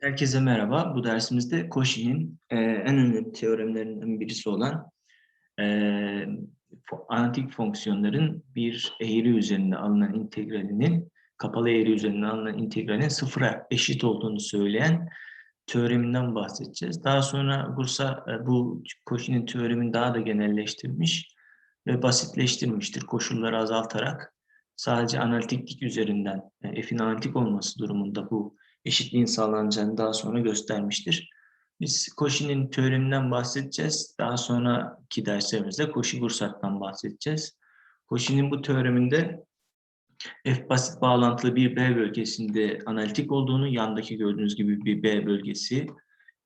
Herkese merhaba. Bu dersimizde Cauchy'nin e, en önemli teoremlerinden birisi olan e, analitik fonksiyonların bir eğri üzerinde alınan integralinin kapalı eğri üzerinde alınan integralin sıfıra eşit olduğunu söyleyen teoreminden bahsedeceğiz. Daha sonra Bursa e, bu Cauchy'nin teoremini daha da genelleştirmiş ve basitleştirmiştir koşulları azaltarak sadece analitiklik üzerinden e, f'in analitik olması durumunda bu eşitliğin sağlanacağını daha sonra göstermiştir. Biz Cauchy'nin teoreminden bahsedeceğiz. Daha sonraki derslerimizde Cauchy-Bursak'tan bahsedeceğiz. Cauchy'nin bu teoreminde F basit bağlantılı bir B bölgesinde analitik olduğunu, yandaki gördüğünüz gibi bir B bölgesi,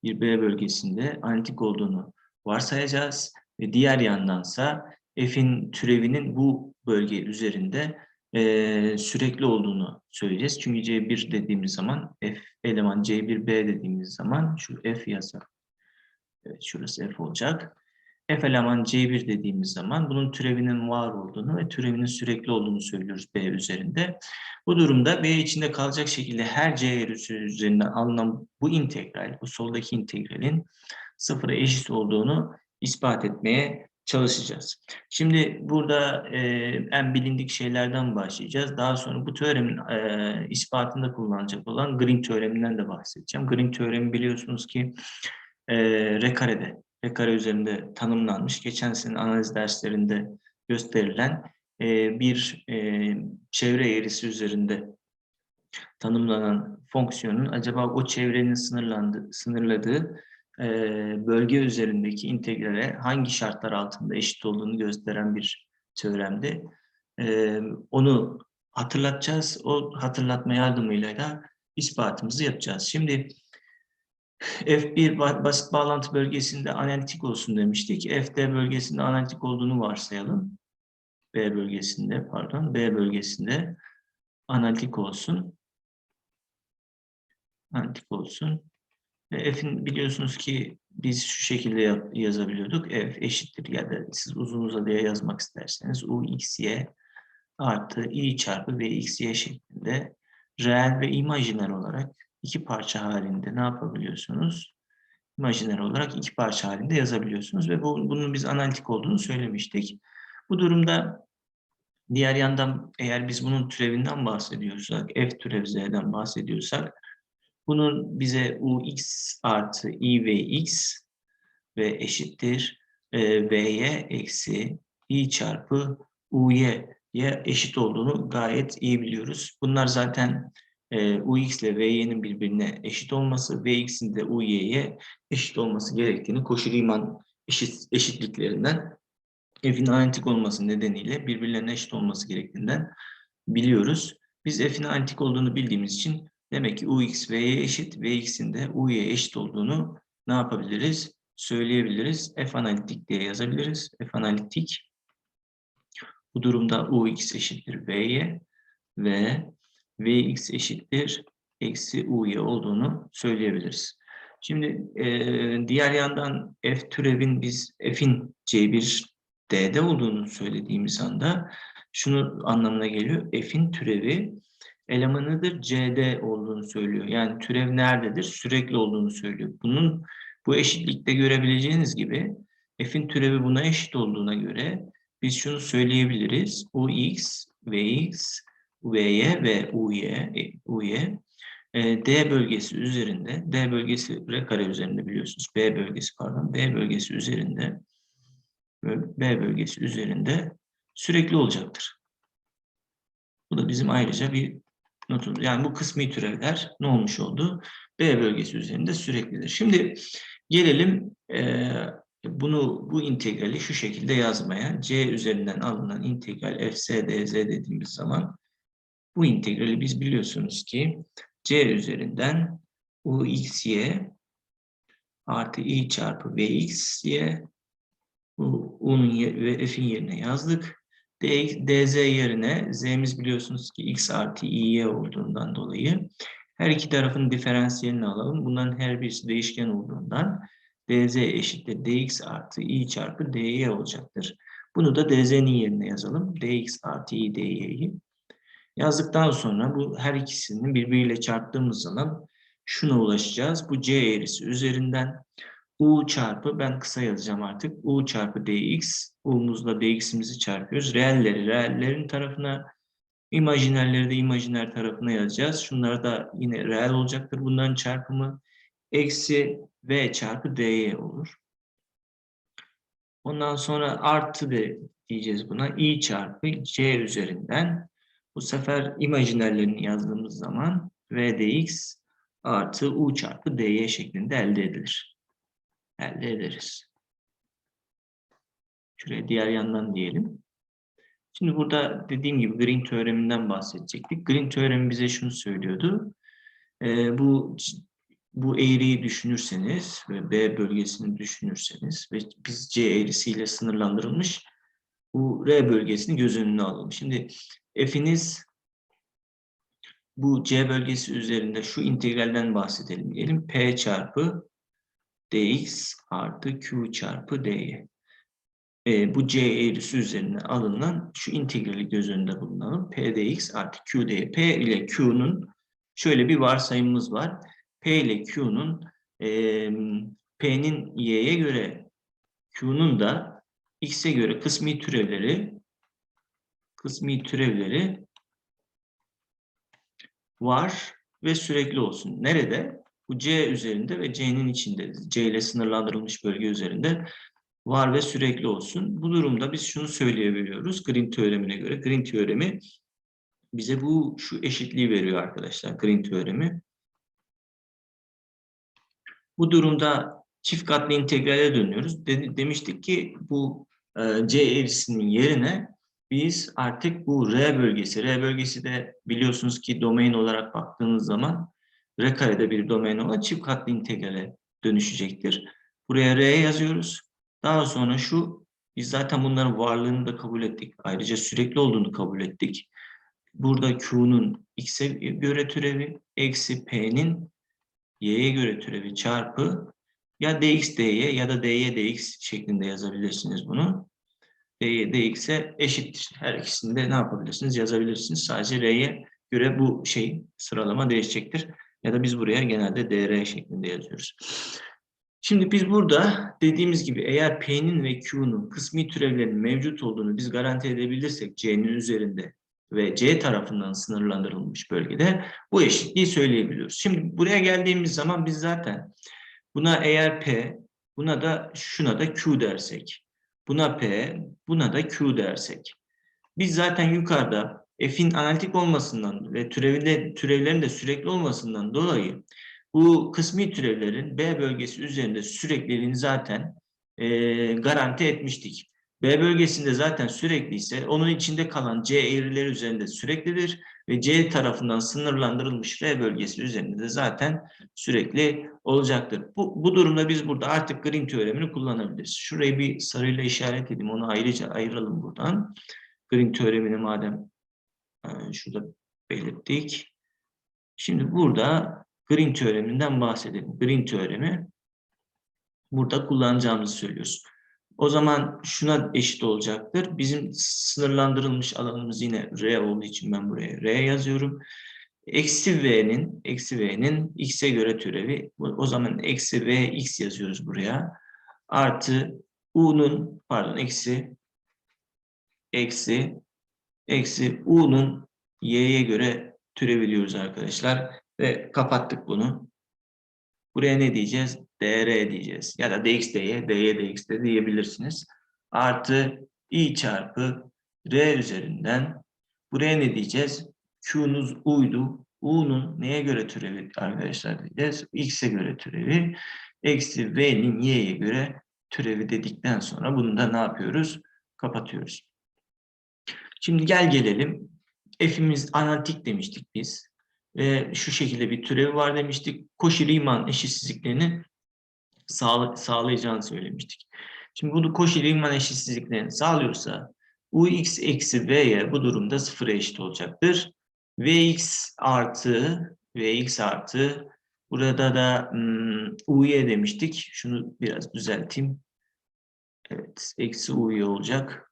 bir B bölgesinde analitik olduğunu varsayacağız. Ve diğer yandansa F'in türevinin bu bölge üzerinde e, sürekli olduğunu söyleyeceğiz. Çünkü C1 dediğimiz zaman F eleman C1B dediğimiz zaman şu F yazar. Evet şurası F olacak. F eleman C1 dediğimiz zaman bunun türevinin var olduğunu ve türevinin sürekli olduğunu söylüyoruz B üzerinde. Bu durumda B içinde kalacak şekilde her C eğrisi üzerinden alınan bu integral, bu soldaki integralin sıfıra eşit olduğunu ispat etmeye çalışacağız. Şimdi burada e, en bilindik şeylerden başlayacağız. Daha sonra bu teoremin e, ispatında kullanacak olan Green teoreminden de bahsedeceğim. Green teoremi biliyorsunuz ki e, R karede, R kare üzerinde tanımlanmış. Geçen sene analiz derslerinde gösterilen e, bir e, çevre eğrisi üzerinde tanımlanan fonksiyonun acaba o çevrenin sınırlandığı, sınırladığı e, bölge üzerindeki integrale hangi şartlar altında eşit olduğunu gösteren bir teoremdi. E, onu hatırlatacağız. O hatırlatma yardımıyla da ispatımızı yapacağız. Şimdi F1 ba- basit bağlantı bölgesinde analitik olsun demiştik. FD bölgesinde analitik olduğunu varsayalım. B bölgesinde pardon B bölgesinde analitik olsun. Analitik olsun. Ve F'in biliyorsunuz ki biz şu şekilde ya- yazabiliyorduk. F eşittir ya da siz uzun uzadıya yazmak isterseniz U x y artı i çarpı v x y şeklinde reel ve imajiner olarak iki parça halinde ne yapabiliyorsunuz? İmajiner olarak iki parça halinde yazabiliyorsunuz ve bu, bunun biz analitik olduğunu söylemiştik. Bu durumda diğer yandan eğer biz bunun türevinden bahsediyorsak, f türev z'den bahsediyorsak bunun bize ux artı i ve x ve eşittir e, v'ye eksi i çarpı u'ye eşit olduğunu gayet iyi biliyoruz. Bunlar zaten e, ux ile vy'nin birbirine eşit olması, vx'in de uy'ye eşit olması gerektiğini koşu Riemann eşit, eşitliklerinden f'in analitik olması nedeniyle birbirlerine eşit olması gerektiğinden biliyoruz. Biz f'in analitik olduğunu bildiğimiz için demek ki ux v'ye eşit, vx'in de u'ya eşit olduğunu ne yapabiliriz? Söyleyebiliriz. f analitik diye yazabiliriz. f analitik bu durumda ux eşittir v'ye ve vx eşittir eksi u'ya olduğunu söyleyebiliriz. Şimdi e, diğer yandan f türevin biz f'in c1 d'de olduğunu söylediğimiz anda şunu anlamına geliyor. F'in türevi elemanıdır cd olduğunu söylüyor. Yani türev nerededir? Sürekli olduğunu söylüyor. Bunun bu eşitlikte görebileceğiniz gibi f'in türevi buna eşit olduğuna göre biz şunu söyleyebiliriz. ux, vx, vy ve uy, e, uy e, D bölgesi üzerinde, D bölgesi R kare üzerinde biliyorsunuz. B bölgesi pardon, B bölgesi üzerinde B bölgesi üzerinde sürekli olacaktır. Bu da bizim ayrıca bir Yani bu kısmi türevler ne olmuş oldu? B bölgesi üzerinde süreklidir. Şimdi gelelim e, bunu bu integrali şu şekilde yazmaya. C üzerinden alınan integral f s dz dediğimiz zaman bu integrali biz biliyorsunuz ki c üzerinden u x y artı i çarpı v x y bu u'nun ve f'in yerine yazdık. Dz yerine z'miz biliyorsunuz ki x artı i'y olduğundan dolayı her iki tarafın diferansiyelini alalım. Bunların her birisi değişken olduğundan dz eşittir dx artı i çarpı dy olacaktır. Bunu da dz'nin yerine yazalım. dx artı i dy'yi. Yazdıktan sonra bu her ikisini birbiriyle çarptığımız zaman şuna ulaşacağız. Bu c eğrisi üzerinden u çarpı ben kısa yazacağım artık. u çarpı dx. U'muzla dx'imizi çarpıyoruz. Reelleri reellerin tarafına imajinalleri de imajiner tarafına yazacağız. Şunlar da yine reel olacaktır. Bunların çarpımı eksi v çarpı dy olur. Ondan sonra artı de diyeceğiz buna. i çarpı c üzerinden. Bu sefer imajinallerini yazdığımız zaman v dx artı u çarpı dy şeklinde elde edilir. Elde ederiz. Şuraya diğer yandan diyelim. Şimdi burada dediğim gibi Green teoreminden bahsedecektik. Green teoremi bize şunu söylüyordu. Ee, bu bu eğriyi düşünürseniz ve B bölgesini düşünürseniz ve biz C eğrisiyle sınırlandırılmış bu R bölgesini göz önüne alalım. Şimdi f'iniz bu C bölgesi üzerinde şu integralden bahsedelim diyelim. P çarpı dx artı q çarpı dy. E, bu c eğrisi üzerine alınan şu integrali göz önünde bulunalım. p dx artı q dy. p ile q'nun şöyle bir varsayımımız var. p ile q'nun e, p'nin y'ye göre q'nun da x'e göre kısmi türevleri kısmi türevleri var ve sürekli olsun. Nerede? Bu C üzerinde ve C'nin içinde, C ile sınırlandırılmış bölge üzerinde var ve sürekli olsun. Bu durumda biz şunu söyleyebiliyoruz Green teoremine göre. Green teoremi bize bu şu eşitliği veriyor arkadaşlar Green teoremi. Bu durumda çift katlı integrale dönüyoruz. De, demiştik ki bu e, C eğrisinin yerine biz artık bu R bölgesi, R bölgesi de biliyorsunuz ki domain olarak baktığınız zaman R karede bir domain olan çift katlı integrale dönüşecektir. Buraya R yazıyoruz. Daha sonra şu, biz zaten bunların varlığını da kabul ettik. Ayrıca sürekli olduğunu kabul ettik. Burada Q'nun X'e göre türevi, eksi P'nin Y'ye göre türevi çarpı ya dx dy ya da dy dx şeklinde yazabilirsiniz bunu dy dx'e eşittir. Her ikisini de ne yapabilirsiniz? Yazabilirsiniz. Sadece r'ye göre bu şey sıralama değişecektir. Ya da biz buraya genelde dr şeklinde yazıyoruz. Şimdi biz burada dediğimiz gibi eğer P'nin ve Q'nun kısmi türevlerinin mevcut olduğunu biz garanti edebilirsek C'nin üzerinde ve C tarafından sınırlandırılmış bölgede bu eşitliği söyleyebiliyoruz. Şimdi buraya geldiğimiz zaman biz zaten buna eğer P, buna da şuna da Q dersek Buna P, buna da Q dersek. Biz zaten yukarıda F'in analitik olmasından ve türevinde, türevlerin de sürekli olmasından dolayı bu kısmi türevlerin B bölgesi üzerinde sürekliliğini zaten e, garanti etmiştik. B bölgesinde zaten sürekli ise onun içinde kalan C eğrileri üzerinde süreklidir ve C tarafından sınırlandırılmış R bölgesi üzerinde de zaten sürekli olacaktır. Bu, bu durumda biz burada artık Green teoremini kullanabiliriz. Şurayı bir sarıyla işaret edeyim. Onu ayrıca ayıralım buradan. Green teoremini madem e, şurada belirttik. Şimdi burada Green teoreminden bahsedelim. Green teoremi burada kullanacağımızı söylüyoruz. O zaman şuna eşit olacaktır. Bizim sınırlandırılmış alanımız yine R olduğu için ben buraya R yazıyorum. Eksi V'nin, eksi V'nin X'e göre türevi. O zaman eksi V X yazıyoruz buraya. Artı U'nun, pardon eksi, eksi, eksi U'nun Y'ye göre türevi diyoruz arkadaşlar. Ve kapattık bunu. Buraya ne diyeceğiz? dr diyeceğiz. Ya da dx dy, dy dx de diyebilirsiniz. Artı i çarpı r üzerinden buraya ne diyeceğiz? Q'nuz u'ydu. U'nun neye göre türevi arkadaşlar diyeceğiz? X'e göre türevi. Eksi V'nin Y'ye göre türevi dedikten sonra bunu da ne yapıyoruz? Kapatıyoruz. Şimdi gel gelelim. F'imiz analitik demiştik biz. Ve şu şekilde bir türevi var demiştik. Cauchy-Riemann eşitsizliklerini sağla sağlayacağını söylemiştik. Şimdi bunu Cauchy-Riemann eşitsizliklerini sağlıyorsa ux eksi v'ye bu durumda sıfıra eşit olacaktır. vx artı vx artı burada da um, u'ye demiştik. Şunu biraz düzelteyim. Evet, eksi u'ye olacak.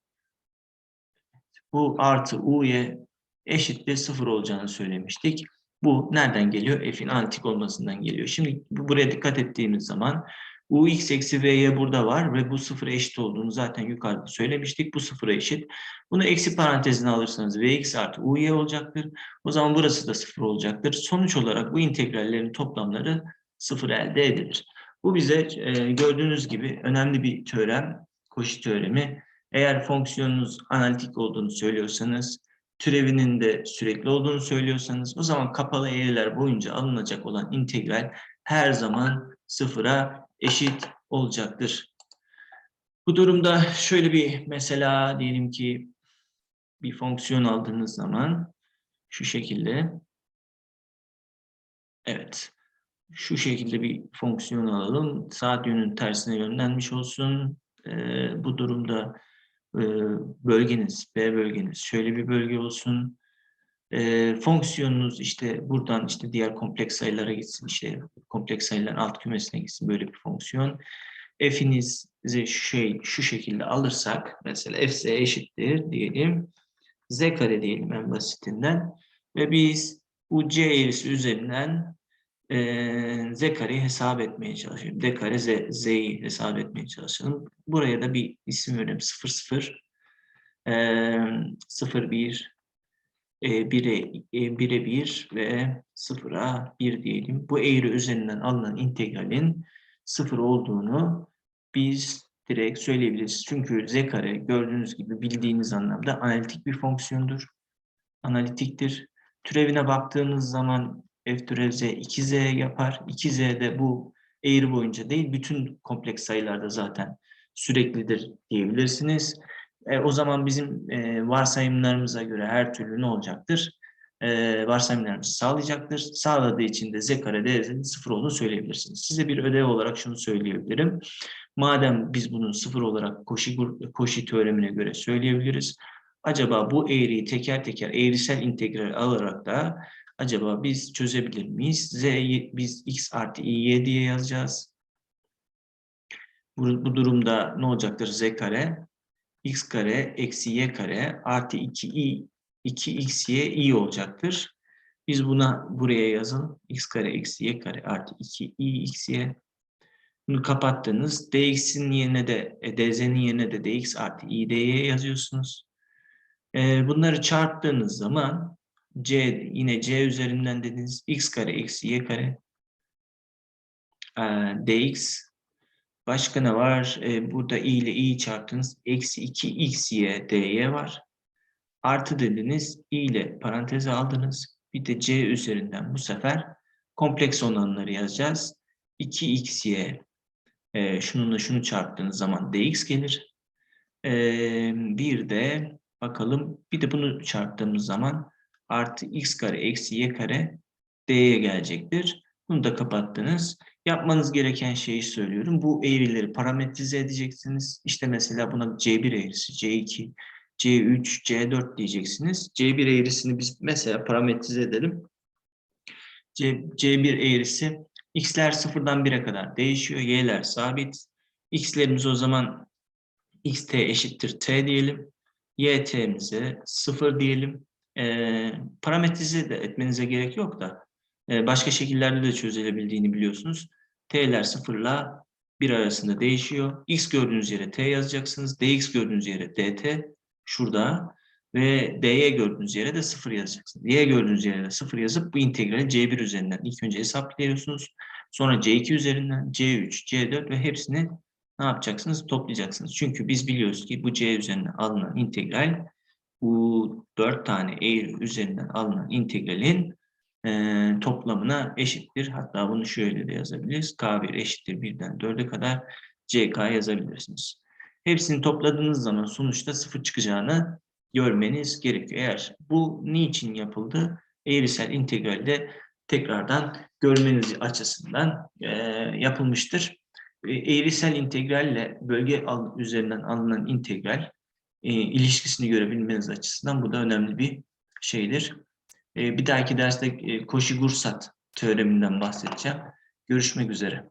Bu artı u'ye eşittir sıfır olacağını söylemiştik. Bu nereden geliyor? F'in analitik olmasından geliyor. Şimdi bu- buraya dikkat ettiğimiz zaman ux eksi v'ye burada var ve bu sıfıra eşit olduğunu zaten yukarıda söylemiştik. Bu sıfıra eşit. Bunu eksi parantezine alırsanız vx artı uy olacaktır. O zaman burası da sıfır olacaktır. Sonuç olarak bu integrallerin toplamları sıfır elde edilir. Bu bize e, gördüğünüz gibi önemli bir teorem, Cauchy teoremi. Eğer fonksiyonunuz analitik olduğunu söylüyorsanız, türevinin de sürekli olduğunu söylüyorsanız, o zaman kapalı eğriler boyunca alınacak olan integral her zaman sıfıra eşit olacaktır. Bu durumda şöyle bir mesela diyelim ki bir fonksiyon aldığınız zaman şu şekilde evet şu şekilde bir fonksiyon alalım. Saat yönünün tersine yönlenmiş olsun. Ee, bu durumda bölgeniz, B bölgeniz şöyle bir bölge olsun. Ee, fonksiyonunuz işte buradan işte diğer kompleks sayılara gitsin. işte kompleks sayıların alt kümesine gitsin böyle bir fonksiyon. F'inizi şey, şu şekilde alırsak mesela f z eşittir diyelim. Z kare diyelim en basitinden. Ve biz bu C eğrisi üzerinden e, Z kareyi hesap etmeye çalışıyorum. D kare Z, Z'yi hesap etmeye çalışalım. Buraya da bir isim verelim. 0, 0, e, 0, 1, e, 1'e e, 1'e 1 ve 0'a 1 diyelim. Bu eğri üzerinden alınan integralin 0 olduğunu biz direkt söyleyebiliriz. Çünkü z kare gördüğünüz gibi bildiğiniz anlamda analitik bir fonksiyondur. Analitiktir. Türevine baktığınız zaman f türev z 2z yapar. 2z de bu eğri boyunca değil bütün kompleks sayılarda zaten süreklidir diyebilirsiniz. E, o zaman bizim e, varsayımlarımıza göre her türlü ne olacaktır? E, varsayımlarımızı sağlayacaktır. Sağladığı için de z kare değerinin sıfır olduğunu söyleyebilirsiniz. Size bir ödev olarak şunu söyleyebilirim. Madem biz bunu sıfır olarak Cauchy, Cauchy teoremine göre söyleyebiliriz. Acaba bu eğriyi teker teker eğrisel integral alarak da acaba biz çözebilir miyiz? Z biz x artı y diye yazacağız. Bu, bu durumda ne olacaktır? Z kare x kare eksi y kare artı 2i 2xy i olacaktır. Biz buna buraya yazalım. x kare eksi y kare artı 2i xy bunu kapattınız. dx'in yerine de e, dz'nin yerine de dx artı i dy yazıyorsunuz. E, bunları çarptığınız zaman c yine c üzerinden dediniz x kare eksi y kare e, dx başka ne var? E, burada i ile i'yi çarptınız. Eksi 2 xy dy var. Artı dediniz. i ile paranteze aldınız. Bir de c üzerinden bu sefer kompleks olanları yazacağız. 2xy e, şununla şunu çarptığınız zaman dx gelir. E, bir de bakalım bir de bunu çarptığımız zaman artı x kare eksi y kare d'ye gelecektir. Bunu da kapattınız. Yapmanız gereken şeyi söylüyorum. Bu eğrileri parametrize edeceksiniz. İşte mesela buna C1 eğrisi, C2, C3, C4 diyeceksiniz. C1 eğrisini biz mesela parametrize edelim. C, C1 eğrisi x'ler sıfırdan 1'e kadar değişiyor. Y'ler sabit. x'lerimiz o zaman xt eşittir t diyelim. y't'mize 0 diyelim. E, parametrize de etmenize gerek yok da e, başka şekillerde de çözülebildiğini biliyorsunuz. t'ler 0 ile 1 arasında değişiyor. x gördüğünüz yere t yazacaksınız. dx gördüğünüz yere dt şurada ve dy gördüğünüz yere de 0 yazacaksınız. y gördüğünüz yere de 0 yazıp bu integrali c1 üzerinden ilk önce hesaplıyorsunuz. Sonra c2 üzerinden c3, c4 ve hepsini ne yapacaksınız? Toplayacaksınız. Çünkü biz biliyoruz ki bu c üzerinden alınan integral bu 4 tane eğri üzerinden alınan integralin e, toplamına eşittir. Hatta bunu şöyle de yazabiliriz. K1 eşittir 1'den 4'e kadar CK yazabilirsiniz. Hepsini topladığınız zaman sonuçta sıfır çıkacağını görmeniz gerekiyor. Eğer bu niçin yapıldı? Eğrisel integralde tekrardan görmeniz açısından e, yapılmıştır. E, eğrisel integralle bölge al, üzerinden alınan integral e, ilişkisini görebilmeniz açısından bu da önemli bir şeydir. E, bir dahaki derste e, Cauchy-Gursat teoreminden bahsedeceğim. Görüşmek üzere.